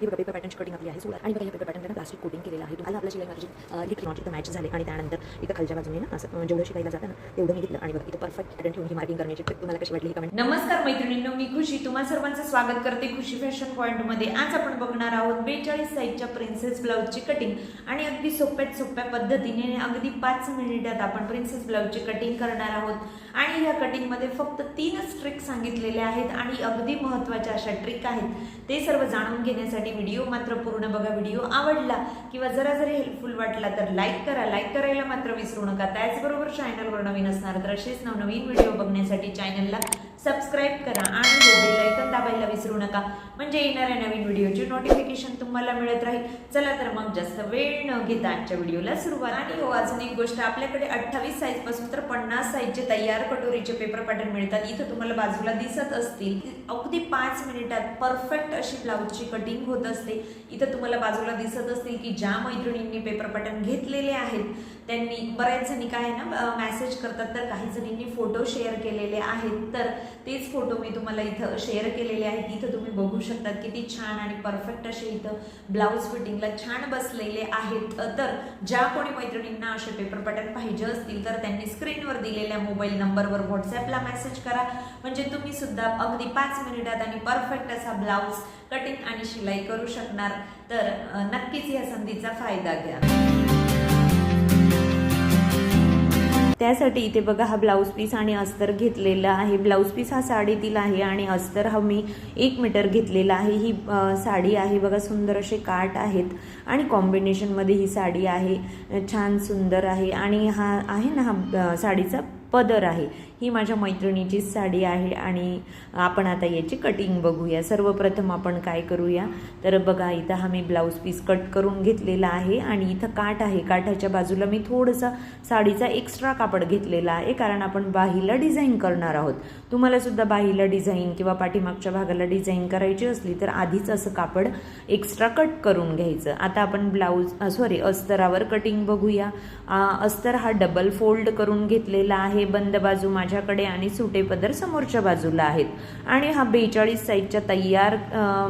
ही बघा paper पॅटर्नची cutting आपली आहे. सोळा आणि बघा या पेपर पॅटर्नला प्लास्टिक कोटिंग केलेलं आहे. तुम्हाला आपल्या शिलाई माझी लिटल नॉट इथं मॅच झाले आणि त्यानंतर इथं खालच्या बाजूने ना असं जेवढं शिकायला जातं ना तेवढं मी घेतलं. आणि बघा इथं परफेक्ट पॅटर्न ठेवून ही मार्किंग करण्याची तुम्हाला कशी वाटली कमेंट नमस्कार मैत्रिणींनो मी खुशी. तुम्हा सर्वांचं स्वागत करते खुशी फॅशन पॉइंटमध्ये. आज आपण बघणार आहोत बेचाळीस साईजच्या प्रिन्सेस ब्लाऊजची कटिंग आणि अगदी सोप्यात सोप्या पद्धतीने अगदी पाच मिनिटात आपण प्रिन्सेस ब्लाऊजची कटिंग करणार आहोत. आणि ह्या कटिंगमध्ये फक्त तीनच ट्रिक सांगितलेले आहेत आणि अगदी महत्त्वाच्या अशा ट्रिक आहेत. ते सर्व जाणून घेण्यासाठी व्हिडिओ मात्र पूर्ण बघा. व्हिडिओ आवडला किंवा जरा जरी हेल्पफुल वाटला तर लाईक करा. लाईक करायला मात्र विसरू नका. त्याचबरोबर चॅनलवर नवीन असणार तर असेच नवनवीन व्हिडिओ बघण्यासाठी चॅनलला सबस्क्राईब करा आणि हो बेल दाबायला विसरू नका. म्हणजे येणाऱ्या नवीन व्हिडिओची नोटिफिकेशन तुम्हाला मिळत राहील. चला तर मग जास्त वेळ न घेता आजच्या व्हिडिओला सुरुवात. आणि हो अजून एक गोष्ट. आपल्याकडे अठ्ठावीस साईजपासून तर पन्नास साईजचे तयार कटोरीचे पेपर पॅटर्न मिळतात. इथं तुम्हाला बाजूला दिसत असतील. अगदी पाच मिनिटात परफेक्ट अशी ब्लाऊजची कटिंग होत असते. इथं तुम्हाला बाजूला दिसत असतील की ज्या मैत्रिणींनी पेपर पॅटर्न घेतलेले आहेत त्यांनी बऱ्याच जणी काय आहे ना मॅसेज करतात तर काही जणींनी फोटो शेअर केलेले आहेत. तर तेच फोटो मी तुम्हाला इथं शेअर केलेले आहेत. इथं तुम्ही बघू शकतात किती छान आणि परफेक्ट असे इथं ब्लाऊज फिटिंगला छान बसलेले आहेत. तर ज्या कोणी मैत्रिणींना असे पेपर पॅटर्न पाहिजे असतील तर त्यांनी स्क्रीनवर दिलेल्या मोबाईल नंबरवर व्हॉट्सॲपला मेसेज करा. म्हणजे तुम्ही सुद्धा अगदी पाच मिनिटात आणि परफेक्ट असा ब्लाऊज कटिंग आणि शिलाई करू शकणार. तर नक्कीच या संधीचा फायदा घ्या. त्यासाठी इथे बघा हा ब्लाऊज पीस आणि अस्तर घेतलेला आहे. ब्लाऊज पीस हा साडीतील आहे आणि अस्तर हा मी एक मीटर घेतलेला आहे. ही साडी आहे. बघा सुंदर असे काठ आहेत आणि कॉम्बिनेशनमध्ये ही साडी आहे. छान सुंदर आहे. आणि हा आहे ना हा साडीचा पदर आहे. ही माझ्या मैत्रिणीचीच साडी आहे आणि आपण आता याची कटिंग बघूया. सर्वप्रथम आपण काय करूया? तर बघा इथं हा मी ब्लाऊज पीस कट करून घेतलेला आहे आणि इथं काठ आहे. काठाच्या बाजूला मी थोडंसं साडीचा एक्स्ट्रा कापड घेतलेला आहे कारण आपण बाहीला डिझाईन करणार आहोत. तुम्हाला सुद्धा बाहीला डिझाईन किंवा पाठीमागच्या भागाला डिझाईन करायची असली तर आधीच असं कापड एक्स्ट्रा कट करून घ्यायचं. आता आपण ब्लाऊज सॉरी अस्तरावर कटिंग बघूया. अस्तर हा डबल फोल्ड करून घेतलेला आहे. बंद बाजू माझ्याकडे आणि सुटे पदर समोरच्या बाजूला आहेत. आणि हा बेचाळीस साईजच्या तयार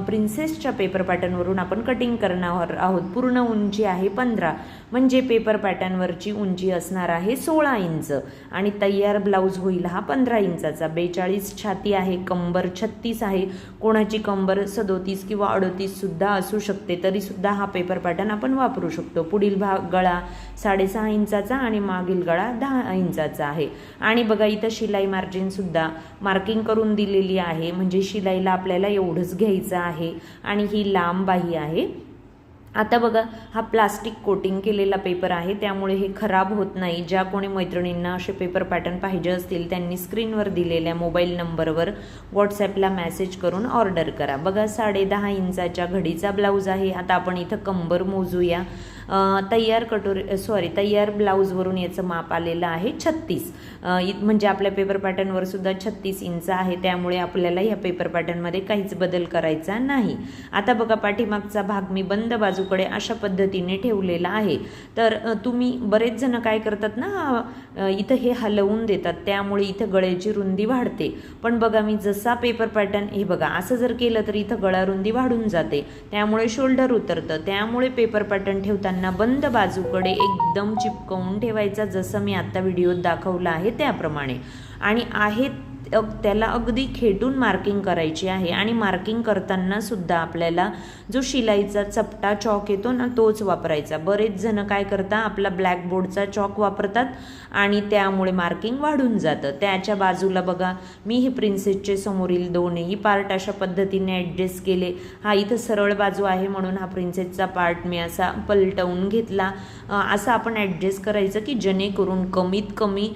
प्रिन्सेसच्या पेपर पॅटर्नवरून आपण कटिंग करणार आहोत. पूर्ण उंची आहे पंधरा. म्हणजे पेपर पॅटर्नवरची उंची असणार आहे सोळा इंच. आणि तयार ब्लाऊज होईल हा पंधरा इंचाचा. बेचाळीस छाती आहे कंबर छत्तीस आहे. कोणाची कंबर सदोतीस किंवा अडोतीससुद्धा असू शकते तरीसुद्धा हा पेपर पॅटर्न आपण वापरू शकतो. पुढील भाग गळा साडेसहा इंचाचा आणि मागील गळा दहा इंचाचा आहे. आणि बघा इथं शिलाई मार्जिनसुद्धा मार्किंग करून दिलेली आहे. म्हणजे शिलाईला आपल्याला एवढंच घ्यायचं आहे. आणि ही लांब बाही आहे. आता बघा हा प्लास्टिक कोटिंग केलेला पेपर आहे. त्यामुळे हे खराब होत नाही. ज्या कोणी मैत्रिणींना असे पेपर पॅटर्न पाहिजे असतील त्यांनी स्क्रीनवर दिलेल्या मोबाईल नंबरवर व्हॉट्सॲपला मेसेज करून ऑर्डर करा. बघा साडे दहा इंचाच्या घडीचा ब्लाऊज आहे. आता आपण इथं कंबर मोजूया. तयार कटोरी सॉरी तयार ब्लाऊजवरून याचं माप आलेलं आहे छत्तीस. म्हणजे आपल्या पेपर पॅटर्नवर सुद्धा छत्तीस इंच आहे. त्यामुळे आपल्याला ह्या पेपर पॅटर्नमध्ये काहीच बदल करायचा नाही. आता बघा पाठीमागचा भाग मी बंद बाजूकडे अशा पद्धतीने ठेवलेला आहे. तर तुम्ही बरेच जण काय करतात ना इथं हे हलवून देतात. त्यामुळे इथं गळ्याची रुंदी वाढते. पण बघा मी जसा पेपर पॅटर्न हे बघा असं जर केलं तर इथं गळा रुंदी वाढून जाते. त्यामुळे शोल्डर उतरतं. त्यामुळे पेपर पॅटर्न ठेवताना बंद बाजूकडे एकदम चिपकवून ठेवायचा जसं मी आत्ता व्हिडिओत दाखवलं आहे त्याप्रमाणे. आणि आहेत अग- त्याला अगदी खेटून मार्किंग करायची आहे. आणि मार्किंग करताना सुद्धा आपल्याला जो शिलाईचा चपटा चॉक येतो ना तोच वापरायचा. बरेच जण काय करता आपला ब्लॅकबोर्डचा चॉक वापरतात आणि त्यामुळे मार्किंग वाढून जातं. त्याच्या बाजूला बघा मी हे प्रिन्सेसचे समोरील दोनही पार्ट अशा पद्धतीने ॲडजस्ट केले. हा इथं सरळ बाजू आहे म्हणून हा प्रिन्सेसचा पार्ट मी असा पलटवून घेतला. असं आपण ॲडजस्ट करायचं की जेणेकरून कमीत कमी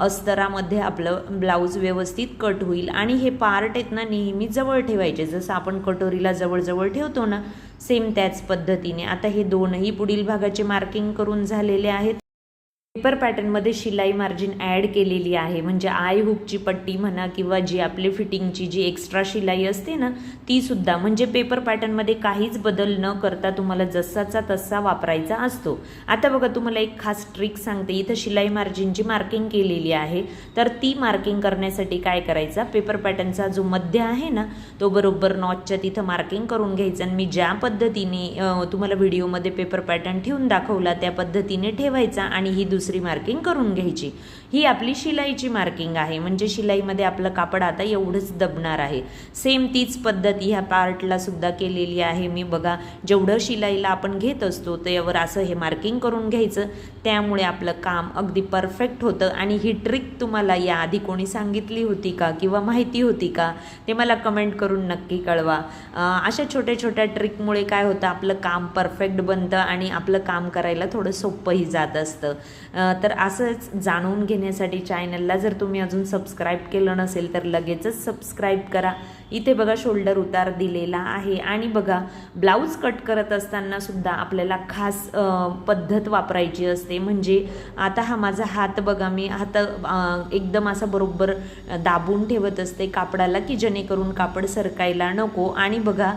अस्तरामध्ये आपलं ब्लाऊज व्यवस्थित कट होईल. आणि हे पार्ट आहेत ना नेहमी जवळ ठेवायचे. जसं आपण कटोरीला जवळजवळ ठेवतो ना सेम त्याच पद्धतीने. आता हे दोनही पुढील भागाचे मार्किंग करून झालेले आहेत. पेपर पॅटर्नमध्ये शिलाई मार्जिन ॲड केलेली आहे. म्हणजे आय हुकची पट्टी म्हणा किंवा जी आपली फिटिंगची जी एक्स्ट्रा शिलाई असते ना ती सुद्धा. म्हणजे पेपर पॅटर्नमध्ये काहीच बदल न करता तुम्हाला जसाचा तसा वापरायचा असतो. आता बघा तुम्हाला एक खास ट्रिक सांगते. इथं शिलाई मार्जिनची मार्किंग केलेली आहे. तर ती मार्किंग करण्यासाठी काय करायचा? पेपर पॅटर्नचा जो मध्य आहे ना तो बरोबर नॉचच्या तिथं मार्किंग करून घ्यायचं. आणि मी ज्या पद्धतीने तुम्हाला व्हिडिओमध्ये पेपर पॅटर्न ठेवून दाखवला त्या पद्धतीने ठेवायचा. आणि ही दुसरी मार्किंग करून घ्यायची. ही आपली शिलाईची मार्किंग आहे. म्हणजे शिलाईमध्ये आपलं कापड आता एवढंच दबणार आहे. सेम तीच पद्धत ह्या पार्टला सुद्धा केलेली आहे. मी बघा जेवढं शिलाईला आपण घेत असतो त्यावर असं हे मार्किंग करून घ्यायचं. त्यामुळे आपलं काम अगदी परफेक्ट होतं. आणि ही ट्रिक तुम्हाला याआधी कोणी सांगितली होती का? किंवा माहिती होती का? ते मला कमेंट करून नक्की कळवा. अशा छोट्या छोट्या ट्रिकमुळे काय होतं? आपलं काम परफेक्ट बनतं आणि आपलं काम करायला थोडं सोपंही जात असतं. तर असंच जाणून घेण्यासाठी चॅनलला जर तुम्ही अजून सबस्क्राईब केलं नसेल तर लगेचच सबस्क्राईब करा. इथे बघा शोल्डर उतार दिलेला आहे. आणि बघा ब्लाऊज कट करत असताना सुद्धा आपल्याला खास पद्धत वापरायची असते. म्हणजे आता हा माझा हात बघा मी हात एकदम असा बरोबर दाबून ठेवत असते कापडाला की जेणेकरून कापड सरकायला नको. आणि बघा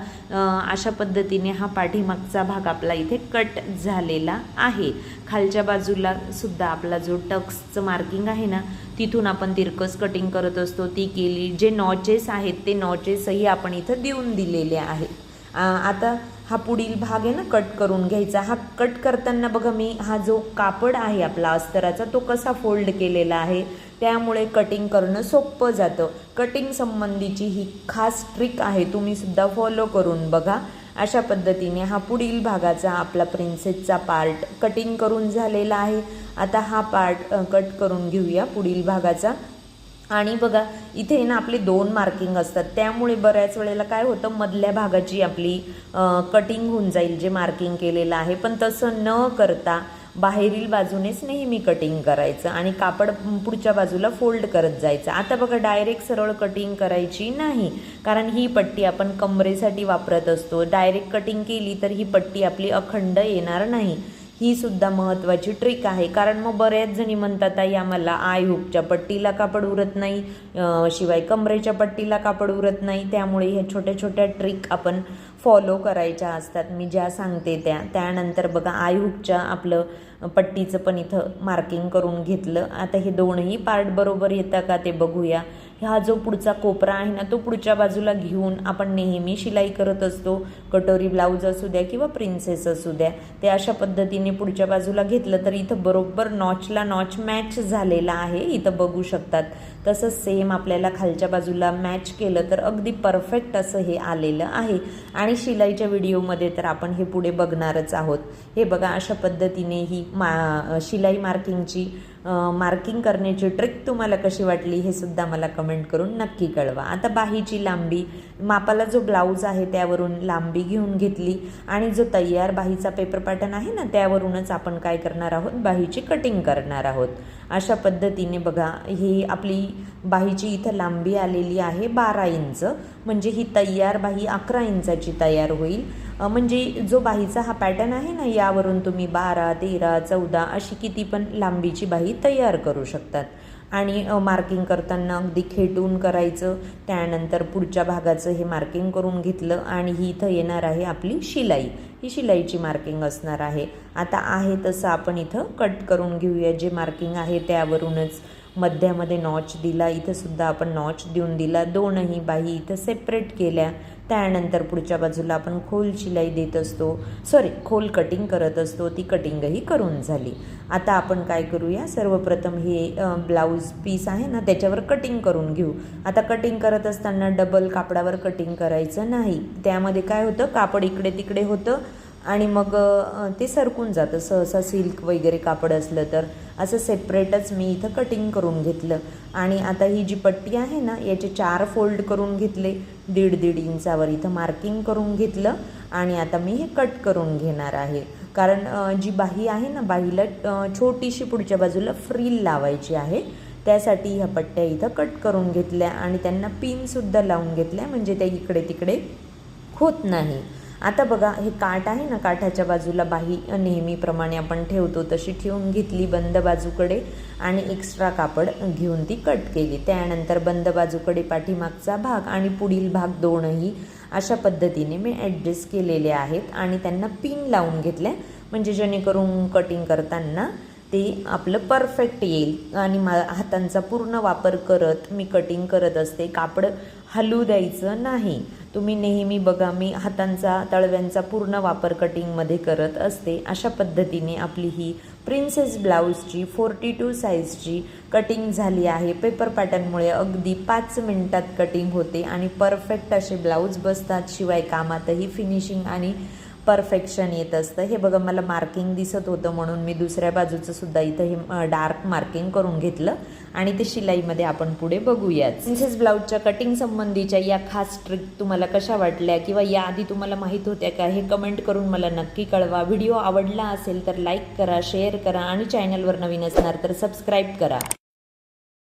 अशा पद्धतीने हा पाठीमागचा भाग आपला इथे कट झालेला आहे. खालच्या बाजूला सुद्धा आपला जो टक्सचं मार्किंग आहे ना तिथून आपण तिरकस कटिंग करत असतो. ती केली जे नॉचेस आहेत ते नॉचेसही आपण इथं देऊन दिलेले आहेत. आता हा पुढील भाग आहे ना कट करून घ्यायचा. हा कट करताना बघा मी हा जो कापड आहे आपला अस्तराचा तो कसा फोल्ड केलेला आहे त्यामुळे कटिंग करणं सोपं जातं. कटिंग संबंधीची ही खास ट्रिक आहे तुम्ही सुद्धा फॉलो करून बघा. अशा पद्धतीने हा पुढील भागाचा आपला प्रिन्सेसचा पार्ट कटिंग करून झालेला आहे. आता हा पार्ट कट करून घेऊया पुढील भागाचा. आणि बघा इथे ना आपले दोन मार्किंग असतात. त्यामुळे बऱ्याच वेळेला काय होतं मधल्या भागाची आपली कटिंग होऊन जाईल जे मार्किंग केलेलं आहे. पण तसं न करता बाहेरील बाजूनेच नेहमी कटिंग करायचं आणि कापड पुढच्या बाजूला फोल्ड करत जायचं. आता बघा डायरेक्ट सरळ कटिंग करायची नाही. कारण ही पट्टी आपण कमरेसाठी वापरत असतो. डायरेक्ट कटिंग केली तर ही पट्टी आपली अखंड येणार नाही. ही सुद्धा महत्त्वाची ट्रिक आहे. कारण मग बऱ्याच जणी म्हणतात आई आम्हाला आय हुकच्या पट्टीला कापड उरत नाही. शिवाय कमरेच्या पट्टीला कापड उरत नाही. त्यामुळे ह्या छोट्या छोट्या ट्रिक आपण फॉलो करायच्या असतात. मी ज्या सांगते त्या. त्यानंतर बघा आय हुकच्या आपलं पट्टीचं पण इथं मार्किंग करून घेतलं. आता हे दोनही पार्ट बरोबर येतं का ते बघूया. हा जो पुढचा कोपरा आहे ना तो पुढच्या बाजूला घेऊन आपण नेहमी शिलाई करत असतो. कटोरी ब्लाऊज असू द्या किंवा प्रिन्सेस असू द्या. ते अशा पद्धतीने पुढच्या बाजूला घेतलं तर इथं बरोबर नॉचला नॉच मॅच झालेला आहे. इथं बघू शकतात. तसंच सेम आपल्याला खालच्या बाजूला मॅच केलं तर अगदी परफेक्ट असं हे आलेलं आहे. आणि शिलाईच्या व्हिडिओमध्ये तर आपण हे पुढे बघणारच आहोत. हे बघा अशा पद्धतीने ही मा शिलाई मार्किंगची मार्किंग करण्याची ट्रिक तुम्हाला कशी वाटली हे सुद्धा मला कमेंट करून नक्की कळवा. आता बाहीची लांबी मापाला जो ब्लाऊज आहे त्यावरून लांबी घेऊन घेतली आणि जो तयार बाहीचा पेपर पॅटर्न आहे ना त्यावरूनच आपण काय करणार आहोत? बाहीची कटिंग करणार आहोत. अशा पद्धतीने बघा ही आपली बाहीची इथं लांबी आलेली आहे बारा इंच. म्हणजे ही तयार बाही अकरा इंचाची तयार होईल. म्हणजे जो बाहीचा हा पॅटर्न आहे ना यावरून तुम्ही बारा तेरा चौदा अशी किती पण लांबीची बाही तयार करू शकतात. आणि मार्किंग करताना अगदी खेटून करायचं त्यानंतर पुढच्या भागाचं हे मार्किंग करून घेतलं आणि ही इथं येणार आहे आपली शिलाई. ही शिलाईची मार्किंग असणार आहे. आता आहे तसं आपण इथं कट करून घेऊया. जे मार्किंग आहे त्यावरूनच मध्यामध्ये नॉच दिला इथंसुद्धा आपण नॉच देऊन दिला. दोनही बाही इथं सेपरेट केल्या. त्यानंतर पुढच्या बाजूला आपण खोल शिलाई देत असतो. सॉरी खोल कटिंग करत असतो. ती कटिंगही करून झाली. आता आपण काय करूया? सर्वप्रथम हे ब्लाऊज पीस आहे ना त्याच्यावर कटिंग करून घेऊ. आता कटिंग करत असताना डबल कापडावर कटिंग करायचं नाही. त्यामध्ये काय होतं? कापड इकडे तिकडे होतं. आणि मग ते सरकून जातं. सहसा सिल्क वगैरे कापड असलं तर असं सेपरेटच मी इथं कटिंग करून घेतलं. आणि आता ही जी पट्टी आहे ना याचे चार फोल्ड करून घेतले. दीड दीड इंचावर इथं मार्किंग करून घेतलं. आणि आता मी हे कट करून घेणार आहे. कारण जी बाही आहे ना बाहीला छोटीशी पुढच्या बाजूला फ्रील लावायची आहे. त्यासाठी ह्या पट्ट्या इथं कट करून घेतल्या. आणि त्यांना पिनसुद्धा लावून घेतल्या. म्हणजे त्या इकडे तिकडे होत नाही. आता बघा हे काठ आहे ना काठाच्या बाजूला बाही नेहमीप्रमाणे आपण ठेवतो तशी ठेवून घेतली बंद बाजूकडे आणि एक्स्ट्रा कापड घेऊन ती कट केली. त्यानंतर बंद बाजूकडे पाठीमागचा भाग आणि पुढील भाग दोनही अशा पद्धतीने मी ॲडजस्ट केलेले आहेत आणि त्यांना पिन लावून घेतल्या. म्हणजे जेणेकरून कटिंग करताना ते आपलं परफेक्ट येईल. आणि मा हातांचा पूर्ण वापर करत मी कटिंग करत असते. कापड हलू द्यायचं नाही. तुम्ही नेहमी बघा मी हातांचा तळव्यांचा पूर्ण वापर कटिंगमध्ये करत असते. अशा पद्धतीने आपली ही प्रिन्सेस ब्लाऊजची फोर्टी टू साईजची कटिंग झाली आहे. पेपर पॅटर्नमुळे अगदी पाच मिनटात कटिंग होते. आणि परफेक्ट असे ब्लाऊज बसतात. शिवाय कामातही फिनिशिंग आणि परफेक्शन येत असतं. हे बघा मला मार्किंग दिसत होतं म्हणून मी दुसऱ्या बाजूचं सुद्धा इथं हे डार्क मार्किंग करून घेतलं आणि ते शिलाईमध्ये आपण पुढे बघूयात. प्रिन्सेस ब्लाऊजच्या कटिंग संबंधीच्या या खास ट्रिक तुम्हाला कशा वाटल्या किंवा याआधी तुम्हाला माहीत होत्या का? हे कमेंट करून मला नक्की कळवा. व्हिडिओ आवडला असेल तर लाईक करा शेअर करा आणि चॅनलवर नवीन असणार तर सबस्क्राईब करा.